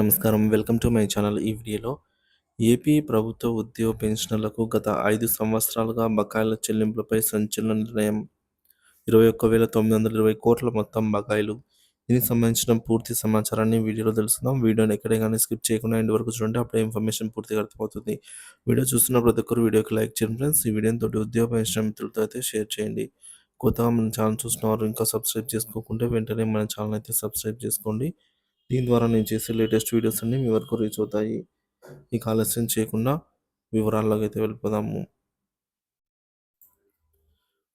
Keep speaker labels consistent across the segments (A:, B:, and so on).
A: నమస్కారం. Welcome to my channel ఈ వీడియోలో. ఏపీ ప్రభుత్వ ఉద్యోగ పెన్షనర్లకు గత ఐదు సంవత్సరాలుగా బకాయిల చెల్లింపులపై సంచలన నిర్ణయం. ఇరవై ఒక్క వేల తొమ్మిది వందల ఇరవై కోట్ల మొత్తం బకాయిలు. దీనికి సంబంధించిన పూర్తి సమాచారాన్ని వీడియోలో తెలుసుకుందాం. వీడియోని ఎక్కడే కానీ స్కిప్ చేయకుండా ఎండ్ వరకు చూడండి. అప్పుడే ఇన్ఫర్మేషన్ పూర్తిగా అర్థమవుతుంది. వీడియో చూస్తున్న ప్రతి ఒక్కరు వీడియోకి లైక్ చేయండి ఫ్రెండ్స్. ఈ వీడియోని తోటి ఉద్యోగ పెన్షన్ మిత్రులతో అయితే షేర్ చేయండి. కొత్తగా మన ఛానల్ చూసిన వారు ఇంకా సబ్స్క్రైబ్ చేసుకోకుంటే వెంటనే మన ఛానల్ అయితే సబ్స్క్రైబ్ చేసుకోండి. దీని ద్వారా నేను చేసే లేటెస్ట్ వీడియోస్ అన్ని మీ వరకు రీచ్ అవుతాయి. మీకు ఆలస్యం చేయకుండా వివరాల్లోకి అయితే వెళ్ళిపోదాము.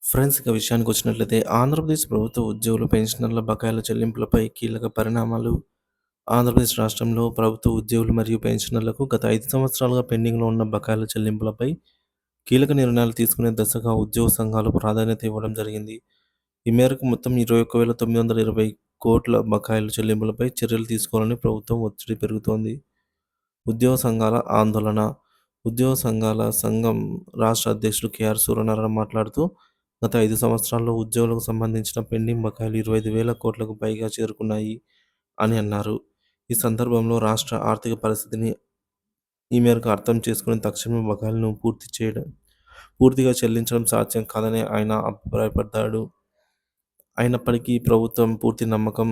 A: ఫ్రెండ్స్ ఇక విషయానికి వచ్చినట్లయితే ఆంధ్రప్రదేశ్ ప్రభుత్వ ఉద్యోగులు పెన్షనర్ల బకాయిల చెల్లింపులపై కీలక పరిణామాలు. ఆంధ్రప్రదేశ్ రాష్ట్రంలో ప్రభుత్వ ఉద్యోగులు మరియు పెన్షనర్లకు గత ఐదు సంవత్సరాలుగా పెండింగ్లో ఉన్న బకాయిల చెల్లింపులపై కీలక నిర్ణయాలు తీసుకునే దశగా ఉద్యోగ సంఘాలు ప్రాధాన్యత ఇవ్వడం జరిగింది. ఈ మేరకు మొత్తం ఇరవై ఒక్క వేల తొమ్మిది వందల ఇరవై కోట్ల బకాయిల చెల్లింపులపై చర్యలు తీసుకోవాలని ప్రభుత్వం ఒత్తిడి పెరుగుతోంది. ఉద్యోగ సంఘాల ఆందోళన ఉద్యోగ సంఘాల సంఘం రాష్ట్ర అధ్యక్షుడు కేఆర్ సూర్యనారాయణ మాట్లాడుతూ గత ఐదు సంవత్సరాల్లో ఉద్యోగులకు సంబంధించిన పెండింగ్ బకాయిలు ఇరవై ఐదు వేల కోట్లకు పైగా చేరుకున్నాయి అని అన్నారు. ఈ సందర్భంలో రాష్ట్ర ఆర్థిక పరిస్థితిని ఈ మేరకు అర్థం చేసుకుని తక్షణమే బకాయిలను పూర్తి చేయడం పూర్తిగా చెల్లించడం సాధ్యం కాదని ఆయన అభిప్రాయపడ్డాడు. అయినప్పటికీ ప్రభుత్వం పూర్తి నమ్మకం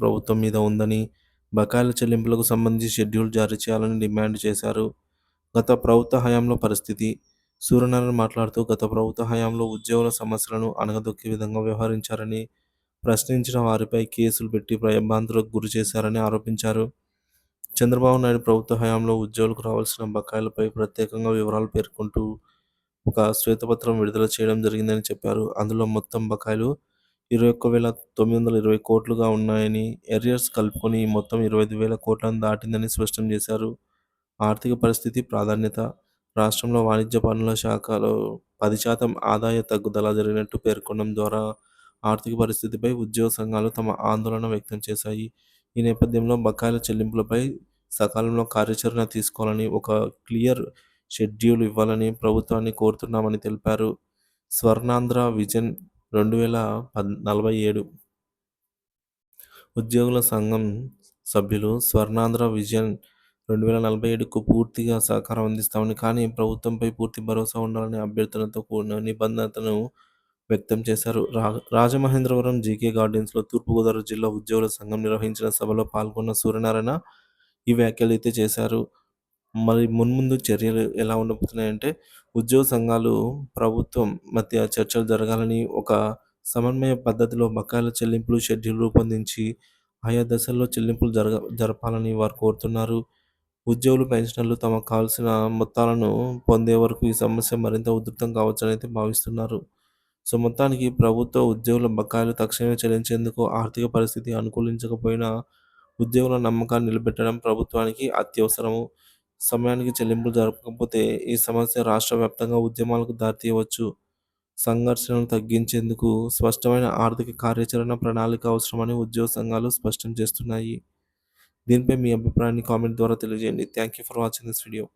A: ప్రభుత్వం మీద ఉందని బకాయిల చెల్లింపులకు సంబంధించి షెడ్యూల్ జారీ చేయాలని డిమాండ్ చేశారు. గత ప్రభుత్వ హయాంలో పరిస్థితి సూర్యనారాయణ మాట్లాడుతూ గత ప్రభుత్వ హయాంలో ఉద్యోగుల సమస్యలను అనగదొక్కే విధంగా వ్యవహరించారని ప్రశ్నించిన వారిపై కేసులు పెట్టి భయభ్రాంతులకు గురి చేశారని ఆరోపించారు. చంద్రబాబు నాయుడు ప్రభుత్వ హయాంలో ఉద్యోగులకు రావాల్సిన బకాయిలపై ప్రత్యేకంగా వివరాలు పేర్కొంటూ ఒక శ్వేతపత్రం విడుదల చేయడం జరిగిందని చెప్పారు. అందులో మొత్తం బకాయిలు ఇరవై ఒక్క వేల తొమ్మిది వందల ఇరవై కోట్లుగా ఉన్నాయని ఎరియర్స్ కలుపుకొని మొత్తం ఇరవై ఐదు వేల కోట్లను దాటిందని స్పష్టం చేశారు. ఆర్థిక పరిస్థితి ప్రాధాన్యత రాష్ట్రంలో వాణిజ్య పన్నుల శాఖలో పది శాతం ఆదాయ తగ్గుదల జరిగినట్టు పేర్కొనడం ద్వారా ఆర్థిక పరిస్థితిపై ఉద్యోగ సంఘాలు తమ ఆందోళన వ్యక్తం చేశాయి. ఈ నేపథ్యంలో బకాయిల చెల్లింపులపై సకాలంలో కార్యాచరణ తీసుకోవాలని ఒక క్లియర్ షెడ్యూల్ ఇవ్వాలని ప్రభుత్వాన్ని కోరుతున్నామని తెలిపారు. స్వర్ణాంధ్ర విజన్ రెండు వేల పద్ నలభై ఏడు ఉద్యోగుల సంఘం సభ్యులు స్వర్ణాంధ్ర విజన్ రెండు వేల నలభై ఏడుకు పూర్తిగా సహకారం అందిస్తామని కానీ ప్రభుత్వంపై పూర్తి భరోసా ఉండాలని అభ్యర్థనతో కూడిన నిబంధనను వ్యక్తం చేశారు. రా రాజమహేంద్రవరం జీకే గార్డెన్స్లో తూర్పుగోదావరి జిల్లా ఉద్యోగుల సంఘం నిర్వహించిన సభలో పాల్గొన్న సూర్యనారాయణ ఈ వ్యాఖ్యలు అయితే చేశారు. మరి మున్ముందు చర్యలు ఎలా ఉండబోతున్నాయంటే ఉద్యోగ సంఘాలు ప్రభుత్వం మధ్య చర్చలు జరగాలని ఒక సమన్వయ పద్ధతిలో బకాయిల చెల్లింపులు షెడ్యూల్ రూపొందించి ఆయా దశల్లో చెల్లింపులు జరగ జరపాలని వారు కోరుతున్నారు. ఉద్యోగులు పెన్షనర్లు తమకు కావాల్సిన మొత్తాలను పొందే వరకు ఈ సమస్య మరింత ఉధృతం కావచ్చని అయితే భావిస్తున్నారు. సో మొత్తానికి ప్రభుత్వ ఉద్యోగుల బకాయిలు తక్షణమే చెల్లించేందుకు ఆర్థిక పరిస్థితి అనుకూలించకపోయినా ఉద్యోగుల నమ్మకాన్ని నిలబెట్టడం ప్రభుత్వానికి అత్యవసరము. సమయానికి చెల్లింపులు జరపకపోతే ఈ సమస్య రాష్ట్ర వ్యాప్తంగా ఉద్యమాలకు దారితీయవచ్చు. సంఘర్షణను తగ్గించేందుకు స్పష్టమైన ఆర్థిక కార్యాచరణ ప్రణాళిక అవసరమని ఉద్యోగ సంఘాలు స్పష్టం చేస్తున్నాయి. దీనిపై మీ అభిప్రాయాన్ని కామెంట్ ద్వారా తెలియజేయండి. Thank you for watching this video